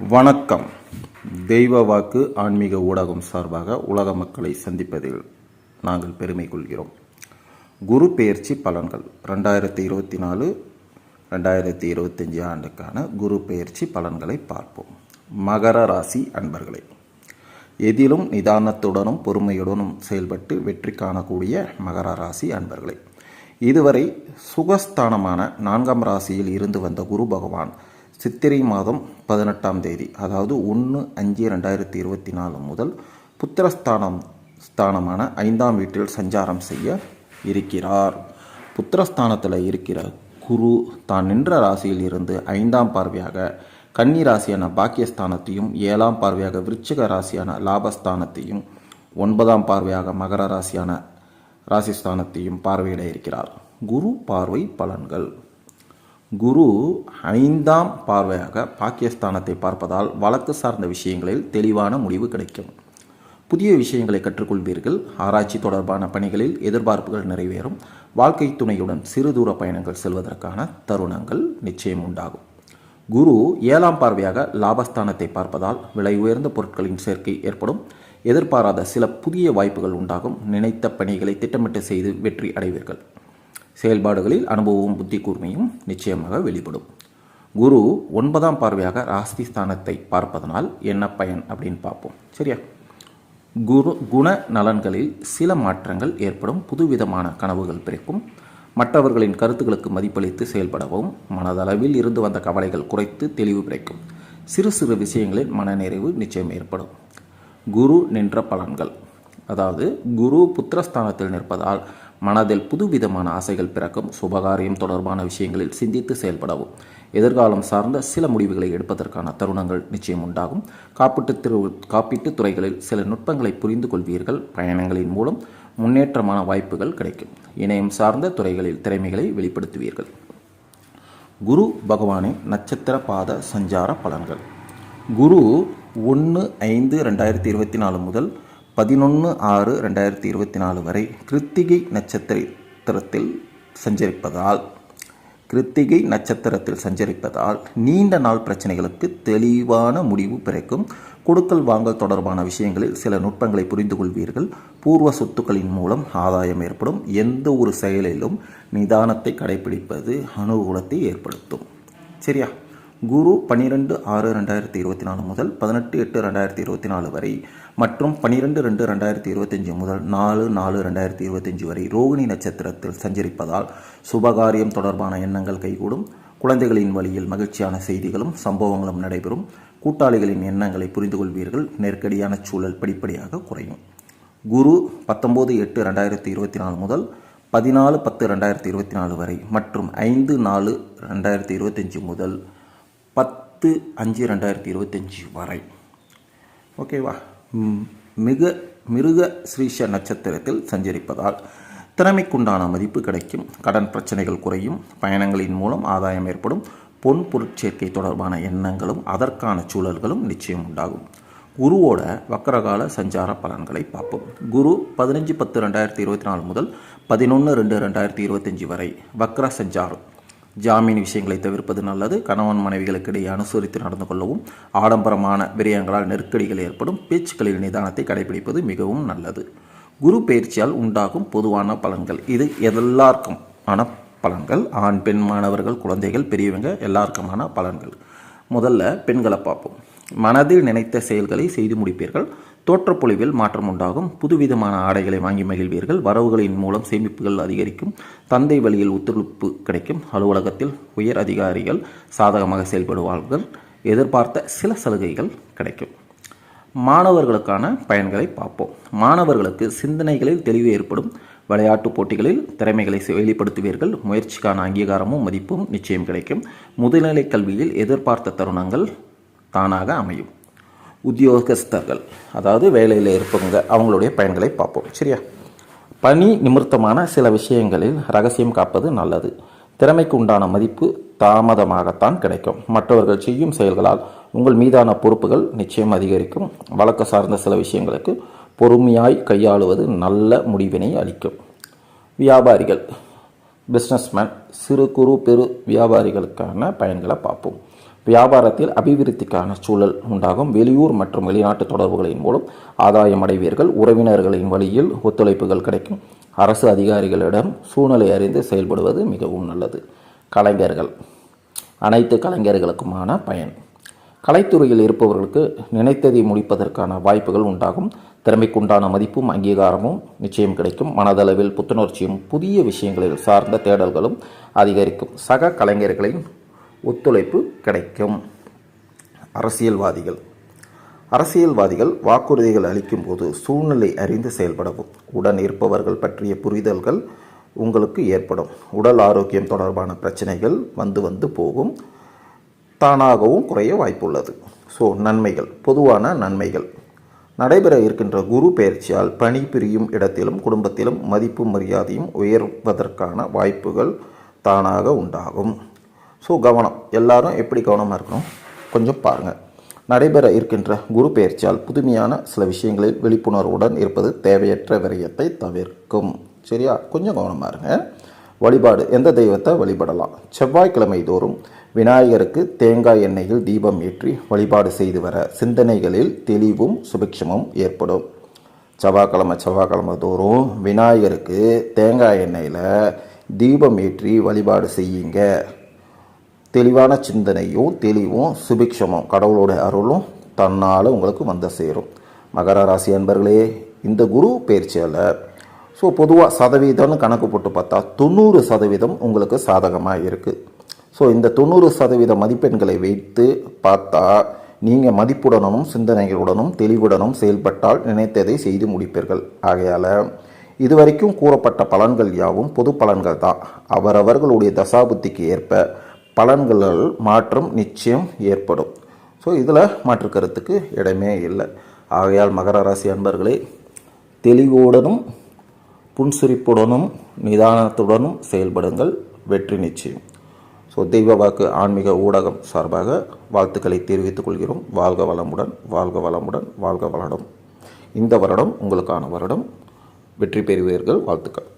வணக்கம். தெய்வ வாக்கு ஆன்மீக ஊடகம் சார்பாக உலக மக்களை சந்திப்பதில் நாங்கள் பெருமை கொள்கிறோம். குரு பெயர்ச்சி பலன்கள். ரெண்டாயிரத்தி இருபத்தி நாலு ரெண்டாயிரத்தி இருபத்தஞ்சி ஆண்டுக்கான குரு பெயர்ச்சி பலன்களை பார்ப்போம். மகர ராசி அன்பர்களே எதிலும் நிதானத்துடனும் பொறுமையுடனும் செயல்பட்டு வெற்றி காணக்கூடிய மகர ராசி அன்பர்களே இதுவரை சுகஸ்தானமான நான்காம் ராசியில் இருந்து வந்த குரு பகவான் சித்திரை மாதம் பதினெட்டாம் தேதி அதாவது ஒன்று அஞ்சு ரெண்டாயிரத்தி இருபத்தி நாலு முதல் புத்திரஸ்தானம் ஸ்தானமான ஐந்தாம் வீட்டில் சஞ்சாரம் செய்ய இருக்கிறார். புத்திரஸ்தானத்தில் இருக்கிற குரு தான் நின்ற ராசியில் இருந்து ஐந்தாம் பார்வையாக கன்னி ராசியான பாக்கியஸ்தானத்தையும் ஏழாம் பார்வையாக விருச்சிக ராசியான லாபஸ்தானத்தையும் ஒன்பதாம் பார்வையாக மகர ராசியான ராசிஸ்தானத்தையும் பார்வையிட இருக்கிறார். குரு பார்வை பலன்கள். குரு ஐந்தாம் பார்வையாக பாகிஸ்தானத்தை பார்ப்பதால் வழக்கு சார்ந்த விஷயங்களில் தெளிவான முடிவு கிடைக்கும். புதிய விஷயங்களை கற்றுக்கொள்வீர்கள். ஆராய்ச்சி தொடர்பான பணிகளில் எதிர்பார்ப்புகள் நிறைவேறும். வாழ்க்கை துணையுடன் சிறு தூர பயணங்கள் செல்வதற்கான தருணங்கள் நிச்சயம் உண்டாகும். குரு ஏழாம் பார்வையாக லாபஸ்தானத்தை பார்ப்பதால் விலை உயர்ந்த பொருட்களின் சேர்க்கை ஏற்படும். எதிர்பாராத சில புதிய வாய்ப்புகள் உண்டாகும். நினைத்த பணிகளை திட்டமிட்டு செய்து வெற்றி அடைவீர்கள். செயல்பாடுகளில் அனுபவமும் புத்தி கூர்மையும் நிச்சயமாக வெளிப்படும். குரு ஒன்பதாம் பார்வையாக ராசி ஸ்தானத்தை பார்ப்பதனால் என்ன பயன் அப்படின்னு பார்ப்போம். சரியா? குரு குண நலன்களில் சில மாற்றங்கள் ஏற்படும். புதுவிதமான கனவுகள் பிறக்கும். மற்றவர்களின் கருத்துக்களுக்கு மதிப்பளித்து செயல்படவும் மனதளவில் இருந்து வந்த கவலைகள் குறைத்து தெளிவு பிறக்கும் சிறு சிறு விஷயங்களில் மனநிறைவு நிச்சயம் ஏற்படும். குரு நின்ற பலன்கள். அதாவது குரு புத்திரஸ்தானத்தில் நிற்பதால் மனதில் புதுவிதமான ஆசைகள் பிறக்கும் சுபகாரியம் தொடர்பான விஷயங்களில் சிந்தித்து செயல்படவும். எதிர்காலம் சார்ந்த சில முடிவுகளை எடுப்பதற்கான தருணங்கள் நிச்சயம் உண்டாகும். காப்பீட்டு திரு காப்பீட்டுத் துறைகளில் சில நுட்பங்களை புரிந்து கொள்வீர்கள். பயணங்களின் மூலம் முன்னேற்றமான வாய்ப்புகள் கிடைக்கும். இணையம் சார்ந்த துறைகளில் திறமைகளை வெளிப்படுத்துவீர்கள். குரு பகவானின் நட்சத்திர பாத சஞ்சார பலன்கள். குரு ஒன்று ஐந்து ரெண்டாயிரத்தி இருபத்தி நாலு முதல் பதினொன்று ஆறு ரெண்டாயிரத்தி இருபத்தி நாலு வரை கிருத்திகை நட்சத்திரத்தில் சஞ்சரிப்பதால் கிருத்திகை நட்சத்திரத்தில் சஞ்சரிப்பதால் நீண்ட நாள் பிரச்சனைகளுக்கு தெளிவான முடிவு பிறக்கும். கொடுக்கல் வாங்கல் தொடர்பான விஷயங்களில் சில நுட்பங்களை புரிந்து கொள்வீர்கள். பூர்வ சொத்துக்களின் மூலம் ஆதாயம் ஏற்படும். எந்த ஒரு செயலிலும் நிதானத்தை கடைபிடிப்பது அனுகூலத்தை ஏற்படுத்தும். சரியா? குரு பன்னிரெண்டு ஆறு ரெண்டாயிரத்தி இருபத்தி நாலு முதல் பதினெட்டு எட்டு ரெண்டாயிரத்தி இருபத்தி நாலு வரை மற்றும் பன்னிரெண்டு ரெண்டு ரெண்டாயிரத்தி இருபத்தஞ்சி முதல் நாலு நாலு ரெண்டாயிரத்தி இருபத்தஞ்சி வரை ரோகிணி நட்சத்திரத்தில் சஞ்சரிப்பதால் சுபகாரியம் தொடர்பான எண்ணங்கள் கைகூடும். குழந்தைகளின் வழியில் மகிழ்ச்சியான செய்திகளும் சம்பவங்களும் நடைபெறும். கூட்டாளிகளின் எண்ணங்களை புரிந்து கொள்வீர்கள் நெருக்கடியான சூழல் படிப்படியாக குறையும். குரு பத்தொம்போது எட்டு ரெண்டாயிரத்தி இருபத்தி நாலு முதல் பதினாலு பத்து ரெண்டாயிரத்தி இருபத்தி நாலு வரை மற்றும் ஐந்து நாலு ரெண்டாயிரத்தி இருபத்தஞ்சி முதல் பத்து அஞ்சு ரெண்டாயிரத்தி இருபத்தஞ்சி வரை. ஓகேவா மிக மிருக ஸ்ரீஷ நட்சத்திரத்தில் சஞ்சரிப்பதால் திறமைக்குண்டான மதிப்பு கிடைக்கும். கடன் பிரச்சனைகள் குறையும். பயணங்களின் மூலம் ஆதாயம் ஏற்படும். பொன் பொருட்சேர்க்கை தொடர்பான எண்ணங்களும் அதற்கான சூழல்களும் நிச்சயம் உண்டாகும். குருவோட வக்கரகால சஞ்சார பலன்களை பார்ப்போம். குரு பதினஞ்சு பத்து ரெண்டாயிரத்தி இருபத்தி நாலு முதல் பதினொன்று ரெண்டு ரெண்டாயிரத்தி இருபத்தஞ்சி வரை வக்ர சஞ்சாரம். ஜாமீன் விஷயங்களை தவிர்ப்பது நல்லது. கணவன் மனைவிகளுக்கு இடையே அனுசரித்து நடந்து கொள்ளவும் ஆடம்பரமான விரயங்களால் நெருக்கடிகள் ஏற்படும் பேச்சுக்களில் நிதானத்தை கடைபிடிப்பது மிகவும் நல்லது. குரு பயிற்சியால் உண்டாகும் பொதுவான பலன்கள். இது எல்லாருக்கும் ஆன பலன்கள். ஆண் பெண் மாணவர்கள் குழந்தைகள் பெரியவங்க எல்லாருக்குமான பலன்கள். முதல்ல பெண்களை பார்ப்போம். மனதில் நினைத்த செயல்களை செய்து முடிப்பீர்கள். தோற்றப்பொழிவில் மாற்றம் உண்டாகும். புதுவிதமான ஆடைகளை வாங்கி மகிழ்வீர்கள். வரவுகளின் மூலம் சேமிப்புகள் அதிகரிக்கும். தந்தை வழியில் ஒத்துழைப்பு கிடைக்கும். அலுவலகத்தில் உயர் அதிகாரிகள் சாதகமாக செயல்படுவார்கள். எதிர்பார்த்த சில சலுகைகள் கிடைக்கும். மாணவர்களுக்கான பயன்களை பார்ப்போம். மாணவர்களுக்கு சிந்தனைகளில் தெளிவு ஏற்படும். விளையாட்டுப் போட்டிகளில் திறமைகளை செ- வெளிப்படுத்துவீர்கள். முயற்சிக்கான அங்கீகாரமும் மதிப்பும் நிச்சயம் கிடைக்கும். முதுநிலை கல்வியில் எதிர்பார்த்த தருணங்கள் தானாக அமையும். உத்தியோகஸ்தர்கள் அதாவது வேலையில் இருப்பவங்க அவங்களுடைய பயன்களை பார்ப்போம். சரியா? பணி நிமித்தமான சில விஷயங்களில் ரகசியம் காப்பது நல்லது. திறமைக்கு உண்டான மதிப்பு தாமதமாகத்தான் கிடைக்கும். மற்றவர்கள் செய்யும் செயல்களால் உங்கள் மீதான பொறுப்புகள் நிச்சயம் அதிகரிக்கும். வழக்கு சார்ந்த சில விஷயங்களுக்கு பொறுமையாய் கையாளுவது நல்ல முடிவினை அளிக்கும். வியாபாரிகள் பிஸ்னஸ்மேன் சிறு குறு பெரு வியாபாரிகளுக்கான பயன்களை பார்ப்போம். வியாபாரத்தில் அபிவிருத்திக்கான சூழல் உண்டாகும். வெளியூர் மற்றும் வெளிநாட்டு தொடர்புகளின் மூலம் ஆதாயம் அடைவீர்கள். உறவினர்களின் வழியில் ஒத்துழைப்புகள் கிடைக்கும். அரசு அதிகாரிகளிடம் சூழ்நிலை அறிந்து செயல்படுவது மிகவும் நல்லது. கலைஞர்கள். அனைத்து கலைஞர்களுக்குமான பயன். கலைத்துறையில் இருப்பவர்களுக்கு நினைத்ததை முடிப்பதற்கான வாய்ப்புகள் உண்டாகும். திறமைக்குண்டான மதிப்பும் அங்கீகாரமும் நிச்சயம் கிடைக்கும். மனதளவில் புத்துணர்ச்சியும் புதிய விஷயங்களில் சார்ந்த தேடல்களும் அதிகரிக்கும். சக கலைஞர்களின் ஒத்துழைப்பு கிடைக்கும். அரசியல்வாதிகள். அரசியல்வாதிகள் வாக்குறுதிகள் அளிக்கும் போது சூழ்நிலை அறிந்து செயல்படவும். உடன் இருப்பவர்கள் பற்றிய புரிதல்கள் உங்களுக்கு ஏற்படும். உடல் ஆரோக்கியம் தொடர்பான பிரச்சனைகள் வந்து வந்து போகும். தானாகவும் குறைய வாய்ப்புள்ளது. ஸோ நன்மைகள். பொதுவான நன்மைகள். நடைபெற இருக்கின்ற குரு பயிற்சியால் பணி பிரியும் இடத்திலும் குடும்பத்திலும் மதிப்பு மரியாதையும் உயர்வதற்கான வாய்ப்புகள் தானாக உண்டாகும். ஸோ கவனம். எல்லாரும் எப்படி கவனமாக இருக்கணும்? கொஞ்சம் பாருங்கள் நடைபெற இருக்கின்ற குரு பெயர்ச்சியால் புதுமையான சில விஷயங்களில் விழிப்புணர்வுடன் இருப்பது தேவையற்ற விரயத்தை தவிர்க்கும். சரியா? கொஞ்சம் கவனமாக இருங்க. வழிபாடு. எந்த தெய்வத்தை வழிபடலாம்? செவ்வாய்க்கிழமை தோறும் விநாயகருக்கு தேங்காய் எண்ணெயில் தீபம் ஏற்றி வழிபாடு செய்து வர சிந்தனைகளில் தெளிவும் சுபிக்ஷமும் ஏற்படும். செவ்வாய்க்கிழமை செவ்வாய்க்கிழமை தோறும் விநாயகருக்கு தேங்காய் எண்ணெயில் தீபம் ஏற்றி வழிபாடு செய்யுங்க. தெளிவான சிந்தனையும் தெளிவும் சுபிக்ஷமும் கடவுளோட அருளும் தன்னால் உங்களுக்கு வந்து சேரும். மகர ராசி அன்பர்களே இந்த குரு பயிற்சியால் ஸோ பொதுவாக சதவீதம்னு கணக்கு போட்டு பார்த்தா தொண்ணூறு சதவீதம் உங்களுக்கு சாதகமாக இருக்குது ஸோ இந்த தொண்ணூறு சதவீத மதிப்பெண்களை வைத்து பார்த்தா நீங்கள் மதிப்புடனும் சிந்தனைகளுடனும் தெளிவுடனும் செயல்பட்டால் நினைத்ததை செய்து முடிப்பீர்கள். ஆகையால் இதுவரைக்கும் கூறப்பட்ட பலன்கள் யாவும் பொது பலன்கள் தான். அவரவர்களுடைய தசாபுத்திக்கு ஏற்ப பலன்களில் மாற்றம் நிச்சயம் ஏற்படும். ஸோ இதில் மாற்று கருத்துக்கு இடமே இல்லை. ஆகையால் மகர ராசி அன்பர்களே தெளிவுடனும் புன்சிரிப்புடனும் நிதானத்துடனும் செயல்படுங்கள். வெற்றி நிச்சயம். ஸோ தெய்வ வாக்கு ஆன்மீக ஊடகம் சார்பாக வாழ்த்துக்களை தெரிவித்துக் கொள்கிறோம். வாழ்க வளமுடன் வாழ்க வளமுடன் வாழ்க வளமுடன். இந்த வருடம் உங்களுக்கான வருடம். வெற்றி பெறுவீர்கள். வாழ்த்துக்கள்.